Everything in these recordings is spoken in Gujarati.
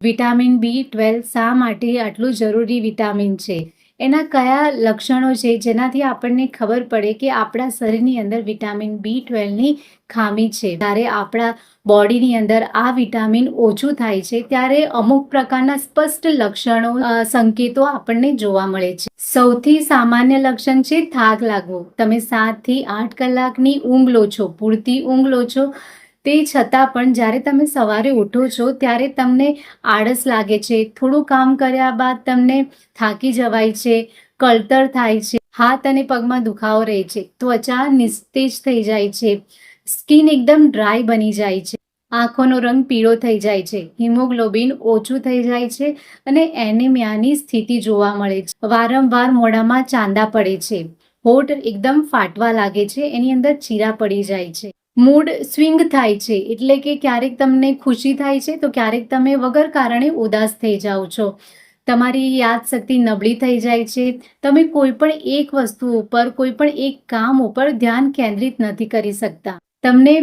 વિટામિન બી ટ્વેલ્વ શા માટે આટલું જરૂરી વિટામિન છે? એના કયા લક્ષણો છે? જેનાથી આપણને ખબર પડે કે આપણા શરીરની અંદર વિટામિન બી ટ્વેલ્વની ખામી છે. જ્યારે આપણા બોડીની અંદર આ વિટામિન ઓછું થાય છે, ત્યારે અમુક પ્રકારના સ્પષ્ટ લક્ષણો સંકેતો આપણને જોવા મળે છે. સૌથી સામાન્ય લક્ષણ છે થાક લાગવો. તમે સાતથી આઠ કલાકની ઊંઘ લો છો, પૂરતી ઊંઘ લો છો તે છતાં પણ જ્યારે તમે સવારે ઉઠો છો, ત્યારે તમને આળસ લાગે છે, થોડું કામ કર્યા બાદ તમને થાકી જવાય છે, કળતર થાય છે, હાથ અને પગમાં દુખાવો રહે છે, ત્વચા નિસ્તેજ થઈ જાય છે, સ્કિન એકદમ ડ્રાય બની જાય છે, આંખોનો રંગ પીળો થઈ જાય છે, હિમોગ્લોબિન ઓછું થઈ જાય છે અને એનિમિયાની સ્થિતિ જોવા મળે છે. વારંવાર મોઢામાં ચાંદા પડે છે, હોઠ એકદમ ફાટવા લાગે છે, એની અંદર ચીરા પડી જાય છે. મૂડ સ્વિંગ થાય છે, એટલે કે ક્યારેક તમને ખુશી થાય છે, તો ક્યારેક તમે વગર કારણે ઉદાસ થઈ જાઓ છો. તમારી યાદશક્તિ નબળી થઈ જાય છે. તમે કોઈ પણ એક વસ્તુ ઉપર, કોઈ પણ એક કામ ઉપર ધ્યાન કેન્દ્રિત નથી કરી શકતા. તમને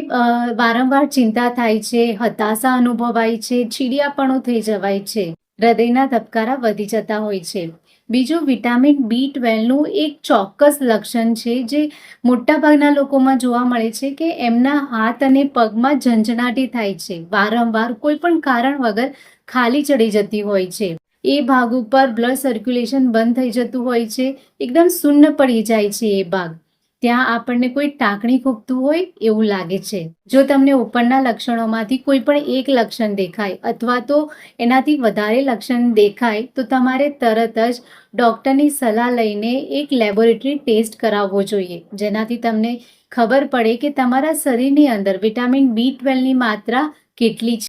વારંવાર ચિંતા થાય છે, હતાશા અનુભવાય છે, ચીડિયાપણું થઈ જવાય છે. હૃદયના ધબકારા વધી જતા હોય છે. બીજું, વિટામિન બી ટ્વેલ્વનું એક ચોક્કસ લક્ષણ છે જે મોટાભાગના લોકોમાં જોવા મળે છે કે એમના હાથ અને પગમાં ઝંઝણાટી થાય છે. વારંવાર કોઈ પણ કારણ વગર ખાલી ચડી જતી હોય છે. એ ભાગ ઉપર બ્લડ સર્ક્યુલેશન બંધ થઈ જતું હોય છે. એકદમ શૂન્ય પડી જાય છે એ ભાગ. ત્યાં આપણને કોઈ ટાંકણી ખૂબતું હોય એવું લાગે છે. જો તમને ઉપરના લક્ષણોમાંથી કોઈ પણ એક લક્ષણ દેખાય અથવા તો એનાથી વધારે લક્ષણ દેખાય, તો તમારે તરત જ ડૉક્ટરની સલાહ લઈને એક લેબોરેટરી ટેસ્ટ કરાવવો જોઈએ. જેનાથી તમને ખબર પડે કે તમારા શરીરની અંદર વિટામિન બી ટ્વેલ્વની માત્રા કેટલી છે.